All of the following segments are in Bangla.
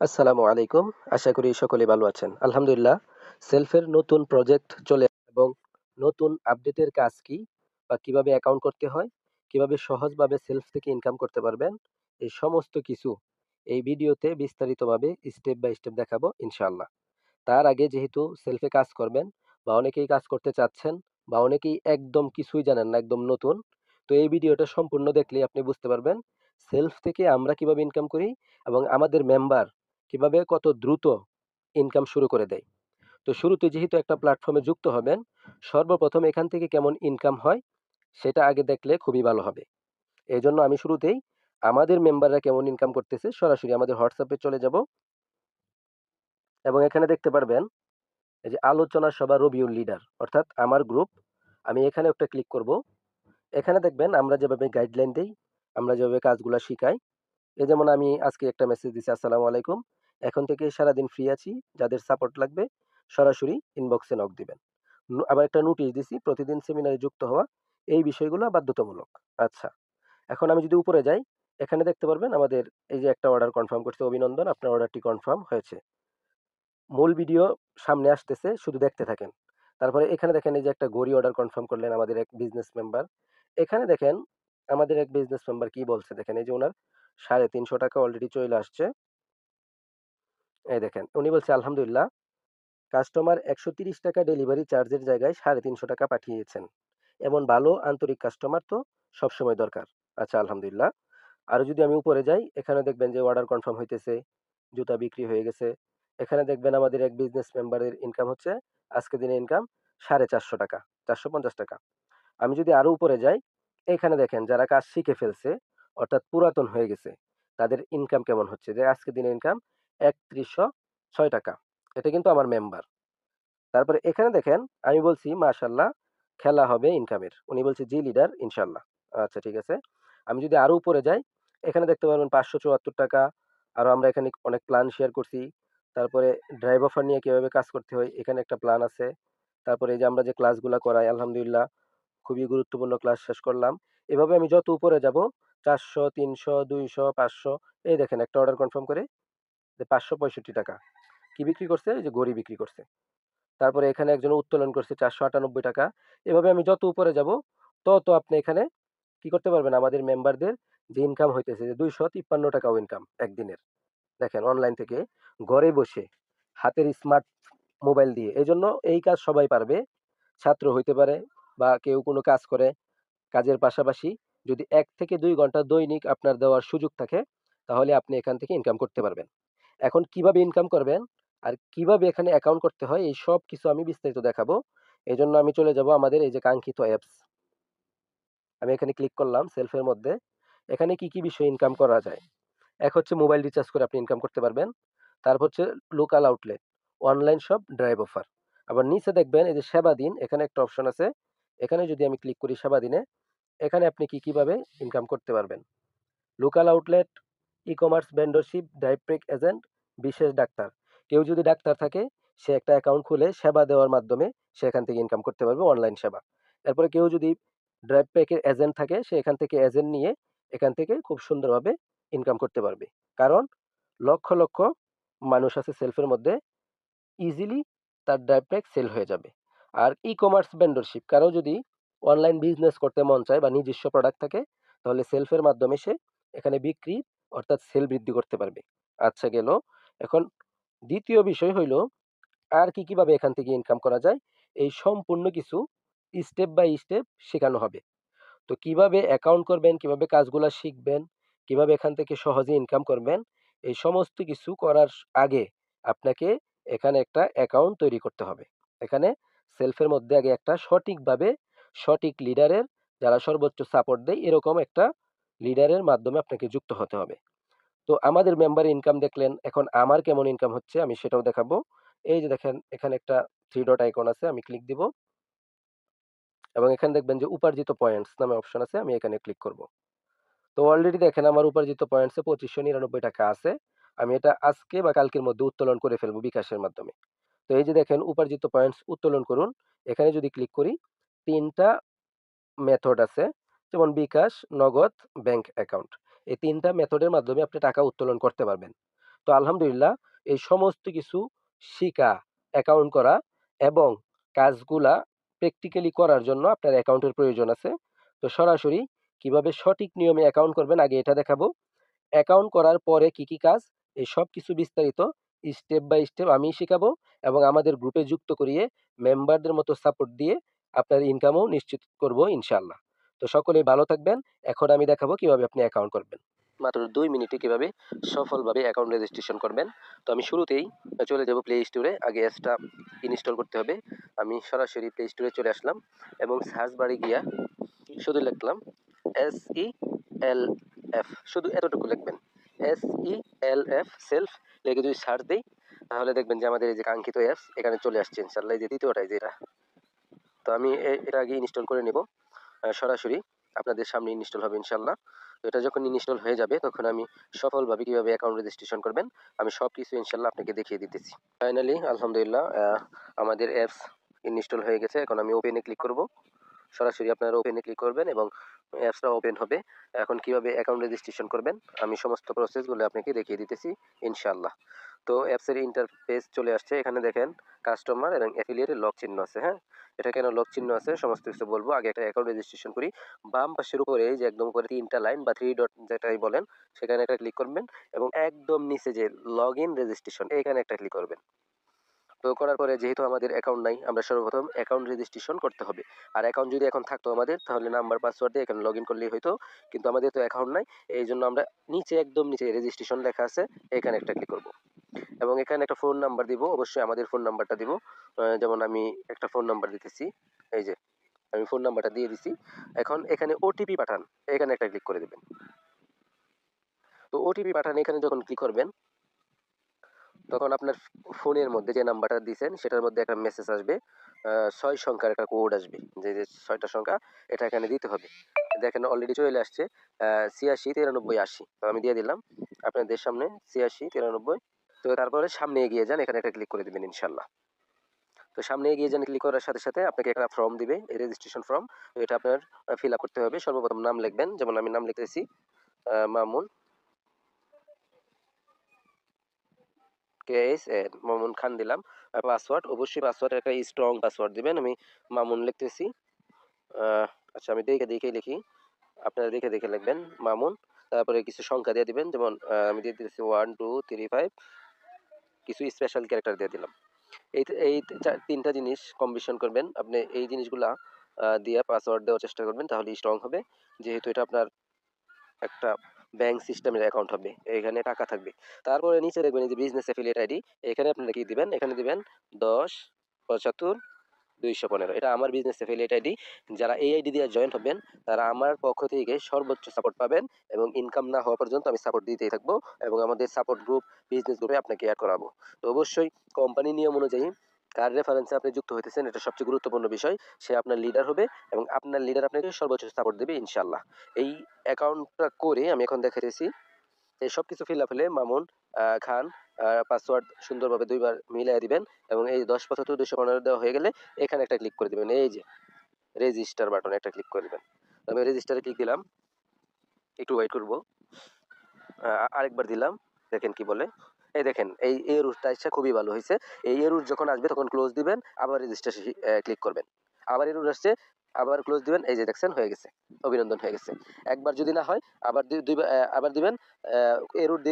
আসসালামু আলাইকুম। আশা করি সকলে ভালো আছেন। আলহামদুলিল্লাহ, সেলফের নতুন প্রজেক্ট চলে এবং নতুন আপডেটের কাজ কি বা কীভাবে অ্যাকাউন্ট করতে হয়, কীভাবে সহজভাবে সেলফ থেকে ইনকাম করতে পারবেন, এই সমস্ত কিছু এই ভিডিওতে বিস্তারিতভাবে স্টেপ বাই স্টেপ দেখাবো ইনশাআল্লাহ। তার আগে যেহেতু সেলফে কাজ করবেন বা অনেকেই কাজ করতে চাচ্ছেন বা অনেকেই একদম কিছুই জানেন না, একদম নতুন, তো এই ভিডিওটা সম্পূর্ণ দেখলেই আপনি বুঝতে পারবেন সেলফ থেকে আমরা কীভাবে ইনকাম করি এবং আমাদের মেম্বার কীভাবে কত দ্রুত ইনকাম শুরু করে দেয়। তো শুরুতে যেহেতু একটা প্ল্যাটফর্মে যুক্ত হবেন, সর্বপ্রথম এখান থেকে কেমন ইনকাম হয় সেটা আগে দেখলে খুবই ভালো হবে। এই জন্য আমি শুরুতেই আমাদের মেম্বাররা কেমন ইনকাম করতেছে সরাসরি আমাদের হোয়াটসঅ্যাপে চলে যাব। এবং এখানে দেখতে পারবেন, এই যে আলোচনা সভা রবিউল লিডার অর্থাৎ আমার গ্রুপ আমি এখানে একটা ক্লিক করব। এখানে দেখবেন আমরা যেভাবে গাইডলাইন দেই, আমরা যেভাবে কাজগুলো শিখাই। এ যেমন আমি আজকে একটা মেসেজ দিছি, আসসালামু আলাইকুম। এখন থেকে সারাদিন ফ্রি আছি, যাদের সাপোর্ট লাগবে সরাসরি ইনবক্সে নক দিবেন। আবার একটা নোটিশ দিছি, প্রতিদিন সেমিনারে যুক্ত হওয়া, এই বিষয়গুলো বাধ্যতামূলক। আচ্ছা এখন আমি যদি উপরে যাই, এখানে দেখতে পারবেন আমাদের এই যে একটা অর্ডার কনফার্ম করছে অভিনন্দন, আপনার অর্ডারটি কনফার্ম হয়েছে। মূল ভিডিও সামনে আসতেছে, শুধু দেখতে থাকেন। তারপরে এখানে দেখেন এই যে একটা গড়ি অর্ডার কনফার্ম করলেন আমাদের এক বিজনেস মেম্বার এখানে দেখেন আমাদের এক বিজনেস মেম্বার কি বলছে? দেখেন এই যে ওনার সাড়ে তিনশো টাকা অলরেডি চলে আসছে। এই দেখেন, উনি বলছে, আলহামদুলিল্লাহ, কাস্টমার একশো তিরিশ টাকা ডেলিভারি চার্জের জায়গায় সাড়ে তিনশো টাকা পাঠিয়েছেন। এমন ভালো আন্তরিক কাস্টমার তো সবসময় দরকার। আচ্ছা আলহামদুলিল্লাহ। আর যদি আমি উপরে যাই, এখানে দেখবেন যে অর্ডার কনফার্ম হইতেছে, জুতা বিক্রি হয়ে গেছে। এখানে দেখবেন আমাদের এক বিজনেস মেম্বারের ইনকাম হচ্ছে, আজকে দিনে ইনকাম সাড়ে চারশো টাকা, চারশো পঞ্চাশ টাকা। আমি যদি আরও উপরে যাই, এখানে দেখেন যারা কাজ শিখে ফেলছে, অর্থাৎ পুরাতন হয়ে গেছে, তাদের ইনকাম কেমন হচ্ছে? যে আজকে দিনে ইনকাম একত্রিশশো ছয় টাকা। এটা কিন্তু আমার মেম্বার তারপরে এখানে দেখেন, আমি বলছি, মাশাল্লাহ, খেলা হবে ইনকামের উনি বলছে, জি লিডার ইনশাল্লাহ। আচ্ছা ঠিক আছে। আমি যদি আরও উপরে যাই, এখানে দেখতে পারবেন পাঁচশো চুয়াত্তর টাকা। আরও আমরা এখানে অনেক প্ল্যান শেয়ার করছি। তারপরে ড্রাইভ অফার নিয়ে কীভাবে কাজ করতে হয়, এখানে একটা প্ল্যান আছে। তারপরে এই যে আমরা যে ক্লাসগুলো করাই, আলহামদুলিল্লাহ, খুবই গুরুত্বপূর্ণ ক্লাস শেষ করলাম। এভাবে আমি যত উপরে যাব, চারশো, তিনশো, দুইশো, পাঁচশো, এই দেখেন, একটা অর্ডার কনফার্ম করে যে পাঁচশো পঁয়ষট্টি টাকা। কি বিক্রি করছে? যে গড়ি বিক্রি করছে। তারপরে এখানে একজন উত্তোলন করছে চারশো আটানব্বই টাকা। এভাবে আমি যত উপরে যাব, তত আপনি এখানে কি করতে পারবেন? আমাদের মেম্বারদের যে ইনকাম হইতেছে, যে দুইশো তিপ্পান্ন টাকাও ইনকাম একদিনের। দেখেন অনলাইন থেকে ঘরে বসে হাতের স্মার্ট মোবাইল দিয়ে। এই জন্য এই কাজ সবাই পারবে। ছাত্র হইতে পারে বা কেউ কোনো কাজ করে। কাজের পাশাপাশি যদি এক থেকে দুই ঘণ্টা দৈনিক আপনার দেওয়ার সুযোগ থাকে, তাহলে আপনি এখান থেকে ইনকাম করতে পারবেন। এখন কীভাবে ইনকাম করবেন? আর কীভাবে এখানে অ্যাকাউন্ট করতে হয়? এই সব কিছু আমি বিস্তারিত দেখাবো। এই জন্য আমি চলে যাব আমাদের এই যে কাঙ্ক্ষিত অ্যাপস আমি এখানে ক্লিক করলাম সেলফের মধ্যে। এখানে কি কি বিষয়ে ইনকাম করা যায়? এক হচ্ছে মোবাইল রিচার্জ করে আপনি ইনকাম করতে পারবেন। তারপর হচ্ছে local outlet online shop drive offer আবার নিচে দেখবেন এই যে সেবা দিন এখানে একটা অপশন আছে। এখানে যদি আমি ক্লিক করি সেবা দিনে এখানে আপনি কি, কীভাবে ইনকাম করতে পারবেন? Local outlet e commerce vendorship direct agent বিশেষ ডাক্তার। কেউ যদি ডাক্তার থাকে, সে একটা অ্যাকাউন্ট খুলে সেবা দেওয়ার মাধ্যমে সে এখান থেকে ইনকাম করতে পারবে অনলাইন সেবা। এরপরে কেউ যদি ড্রাইভ প্যাকের এজেন্ট থাকে, সে এখান থেকে এজেন্ট নিয়ে এখান থেকে খুব সুন্দরভাবে ইনকাম করতে পারবে। কারণ লক্ষ লক্ষ মানুষ আছে সেলফের মধ্যে ইজিলি তার ড্রাইভ প্যাক সেল হয়ে যাবে। আর ই কমার্স ভেন্ডরশিপ কারও যদি অনলাইন বিজনেস করতে মন চায় বা নিজস্ব প্রোডাক্ট থাকে, তাহলে সেলফের মাধ্যমে সে এখানে বিক্রি অর্থাৎ সেল বৃদ্ধি করতে পারবে। আচ্ছা গেল। এখন দ্বিতীয় বিষয় হইল, আর কি কীভাবে এখান থেকে ইনকাম করা যায়? এই সম্পূর্ণ কিছু স্টেপ বাই স্টেপ শেখানো হবে। তো কীভাবে অ্যাকাউন্ট করবেন, কীভাবে কাজগুলা শিখবেন, কীভাবে এখান থেকে সহজে ইনকাম করবেন, এই সমস্ত কিছু করার আগে আপনাকে এখানে একটা অ্যাকাউন্ট তৈরি করতে হবে। এখানে সেলফের মধ্যে আগে একটা সঠিকভাবে সঠিক লিডারের যারা সর্বোচ্চ সাপোর্ট দেয়, এরকম একটা লিডারের মাধ্যমে আপনাকে যুক্ত হতে হবে। তো আমাদের মেম্বার ইনকাম দেখলেন, এখন আমার কেমন ইনকাম হচ্ছে আমি সেটাও দেখাবো। এই যে দেখেন, এখানে একটা থ্রি ডট আইকন আছে, আমি ক্লিক দিব। এবং এখানে দেখবেন যে উপার্জিত পয়েন্টস নামে অপশন আছে, আমি এখানে ক্লিক করব। তো অলরেডি দেখেন আমার উপার্জিত পয়েন্টসে পঁচিশশো নিরানব্বই টাকা আছে, আমি এটা আজকে বা কালকের মধ্যে উত্তোলন করে ফেলব বিকাশের মাধ্যমে। তো এই যে দেখেন উপার্জিত পয়েন্টস উত্তোলন করুন, এখানে যদি ক্লিক করি, তিনটা মেথড আছে যেমন বিকাশ, নগদ ব্যাংক অ্যাকাউন্ট এই তিনটা মেথডের মাধ্যমে আপনি টাকা উত্তোলন করতে পারবেন। তো আলহামদুলিল্লাহ এই সমস্ত কিছু শিখা অ্যাকাউন্ট করা এবং কাজগুলা প্র্যাকটিক্যালি করার জন্য আপনার অ্যাকাউন্টের প্রয়োজন আছে। তো সরাসরি কীভাবে সঠিক নিয়মে অ্যাকাউন্ট করবেন আগে এটা দেখাবো। অ্যাকাউন্ট করার পরে কি কি কাজ এই সব কিছু বিস্তারিত স্টেপ বাই স্টেপ আমি শেখাবো এবং আমাদের গ্রুপে যুক্ত করিয়ে মেম্বারদের মতো সাপোর্ট দিয়ে আপনার ইনকামও নিশ্চিত করব ইনশাল্লাহ তো সকলেই ভালো থাকবেন। এখন আমি দেখাবো কীভাবে আপনি অ্যাকাউন্ট করবেন। মাত্র দুই মিনিটে কীভাবে সফলভাবে অ্যাকাউন্ট রেজিস্ট্রেশন করবেন। তো আমি শুরুতেই চলে যাব প্লে স্টোরে আগে অ্যাপসটা ইনস্টল করতে হবে। আমি সরাসরি প্লে স্টোরে চলে আসলাম এবং সার্চ বারে গিয়া শুধু লিখলাম এস ই এল এফ শুধু এতটুকু লিখবেন। S E L F self লিখে যদি সার্চ দিই, তাহলে দেখবেন যে আমাদের এই যে কাঙ্ক্ষিত অ্যাপস এখানে চলে আসছে ইনশাল্লাহ যে দ্বিতীয়টাই যেটা তো আমি এটা আগে ইনস্টল করে নেব। সরাসরি আপনাদের সামনে ইনস্টল হবে ইনশাল্লাহ তো এটা যখন ইনস্টল হয়ে যাবে, তখন আমি সফলভাবে কীভাবে অ্যাকাউন্ট রেজিস্ট্রেশন করবেন, আমি সব কিছু ইনশাল্লাহ আপনাকে দেখিয়ে দিতেছি। ফাইনালি আলহামদুলিল্লাহ আমাদের অ্যাপস ইনস্টল হয়ে গেছে, এখন আমি ওপেনে ক্লিক করব। সরাসরি আপনারা ওপেনে ক্লিক করবেন এবং অ্যাপসটা ওপেন হবে। এখন কীভাবে অ্যাকাউন্ট রেজিস্ট্রেশন করবেন? আমি সমস্ত প্রসেসগুলো আপনাকে দেখিয়ে দিতেছি ইনশাল্লাহ তো অ্যাপসের ইন্টারফেস চলে আসছে। এখানে দেখেন কাস্টমার এবং অ্যাফিলিয়েটের লক চিহ্ন আছে হ্যাঁ? এটা কেন লক চিহ্ন আছে? সমস্ত কিছু বলব। আগে একটা অ্যাকাউন্ট রেজিস্ট্রেশন করি। বাম পাশের উপরে যে একদম করে তিনটা লাইন বা থ্রি ডট যেটাই বলেন, সেখানে একটা ক্লিক করবেন এবং একদম নিচে যে লগ ইন রেজিস্ট্রেশন এখানে একটা ক্লিক করবেন। তো করার পরে যেহেতু আমাদের অ্যাকাউন্ট নাই, আমরা সর্বপ্রথম অ্যাকাউন্ট রেজিস্ট্রেশন করতে হবে। আর অ্যাকাউন্ট যদি এখন থাকতো আমাদের, তাহলে নাম্বার পাসওয়ার্ড দিয়ে এখানে লগ ইন করলেই হয়তো কিন্তু আমাদের তো অ্যাকাউন্ট নাই এই জন্য আমরা নিচে, একদম নিচে রেজিস্ট্রেশন লেখা আছে, এখানে একটা ক্লিক করব। এবং এখানে একটা ফোন নাম্বার দিব, অবশ্যই আমাদের ফোন নাম্বারটা দিব। যেমন আমি একটা ফোন নাম্বার দিতেছি, এই যে, আমি ফোন নাম্বারটা দিয়ে দিছি। এখন এখানে ওটিপি পাঠান, এখানে একটা ক্লিক করে দেবেন। তো ওটিপি পাঠান, এখানে যখন ক্লিক করবেন তখন আপনার ফোনের মধ্যে যে নাম্বারটা দিয়েছেন সেটার মধ্যে একটা মেসেজ আসবে। ছয় সংখ্যার একটা কোড আসবে। যে যে ছয়টা সংখ্যা, এটা এখানে দিতে হবে। দেখেন অলরেডি চলে আসছে ছিয়াশি, তিরানব্বই, আশি। তো আমি দিয়ে দিলাম আপনাদের সামনে, ছিয়াশি, তিরানব্বই। তো তারপরে সামনে এগিয়ে যান, এখানে একটা ক্লিক করে দেবেন, ইনশাল্লাহ। তো সামনে এগিয়ে যান ক্লিক করার সাথে সাথে আপনাকে একটা ফর্ম দিবে রেজিস্ট্রেশন ফর্ম এটা আপনার ফিল আপ করতে হবে। সর্বপ্রথম নাম লিখবেন, যেমন আমি নাম লিখতেছি মামুন। কেএস মামুন খান দিলাম। পাসওয়ার্ড অবশ্যই পাসওয়ার্ড একটা স্ট্রং পাসওয়ার্ড দিবেন। আমি মামুন লিখতেছি। আচ্ছা আমি দেখে দেখে লিখি। আপনারা দেখে দেখে লিখবেন মামুন। তারপরে কিছু সংখ্যা দিয়ে দিবেন। যেমন আমি দিয়ে দিতেছি ওয়ান টু থ্রি ফাইভ কিছু স্পেশাল ক্যারেক্টার দিয়ে দিলাম। এই এই তিনটা জিনিস কম্বিশন করবেন। আপনি এই জিনিসগুলা দিয়ে পাসওয়ার্ড দেওয়ার চেষ্টা করবেন তাহলে স্ট্রং হবে। যেহেতু এটা আপনার একটা ব্যাংক সিস্টেমের অ্যাকাউন্ট হবে, এখানে টাকা থাকবে। তারপরে নিচে দেখবেন যে বিজনেস অ্যাফিলিয়েট আইডি এখানে আপনারা কি দিবেন? এখানে দিবেন দশ, পঁচাত্তর, দুইশো পনেরো। এটা আমার বিজনেস অ্যাফিলিয়েট আইডি যারা এই আইডি দিয়ে জয়েন হবেন, তারা আমার পক্ষ থেকে সর্বোচ্চ সাপোর্ট পাবেন এবং ইনকাম না হওয়া পর্যন্ত আমি সাপোর্ট দিতেই থাকব এবং আমাদের সাপোর্ট গ্রুপ বিজনেস গ্রুপে আপনাকে অ্যাড করাবো। তো অবশ্যই কোম্পানি নিয়ম অনুযায়ী কার রেফারেন্সে আপনি যুক্ত হইতেছেন, এটা সবচেয়ে গুরুত্বপূর্ণ বিষয়, সে আপনার লিডার হবে এবং আপনার লিডার আপনাকে সর্বোচ্চ সাপোর্ট দেবে ইনশাল্লাহ এই অ্যাকাউন্টটা করে আমি এখন দেখাইতেছি এই সব কিছু ফিল আপ হলে মামুন খান পাসওয়ার্ড সুন্দরভাবে দুইবার মিলাই দিবেন এবং এই দশ পঁচাত্তর দুশো পনেরো দেওয়া হয়ে গেলে এখানে একটা ক্লিক করে দিবেন। এই যে রেজিস্টার বাটন একটা ক্লিক করে দিবেন। আমি রেজিস্টারে ক্লিক দিলাম, একটু ওয়েট করব। আরেকবার দিলাম, দেখেন কি বলে। এই দেখেন, এই রুটটা ইচ্ছা খুবই ভালো হয়েছে। এই রুট যখন আসবে তখন ক্লোজ দিবেন, আবার রেজিস্ট্রেশন ক্লিক করবেন। আবার রুট আসছে, আবার ক্লোজ দিবেন, এই যে দেখছেন, হয়ে গেছে, অভিনন্দন হয়ে গেছে। একবার যদি না হয়, আবার দুইবার আবার দিবেন, এ রুট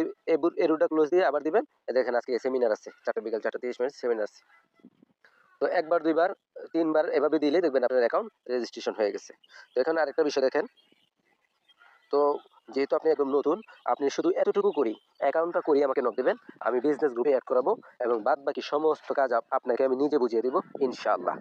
এ ক্লোজ দিয়ে আবার দিবেন। দেখেন, আজকে সেমিনার আছে, চারটা বিকাল চারটা তিরিশ মিনিট সেমিনার আছে। তো একবার, দুইবার, তিনবার এভাবে দিলে দেখবেন আপনার অ্যাকাউন্ট রেজিস্ট্রেশন হয়ে গেছে। তো এখানে আরেকটা বিষয় দেখেন। তো যেহেতু আপনি একদম নতুন, আপনি শুধু এতটুকু করি অ্যাকাউন্টটা করি, আমাকে নক দেবেন, আমি বিজনেস গ্রুপে অ্যাড করাবো এবং বাদ বাকি সমস্ত কাজ আপনাকে আমি নিজে বুঝিয়ে দেবো, ইনশাআল্লাহ।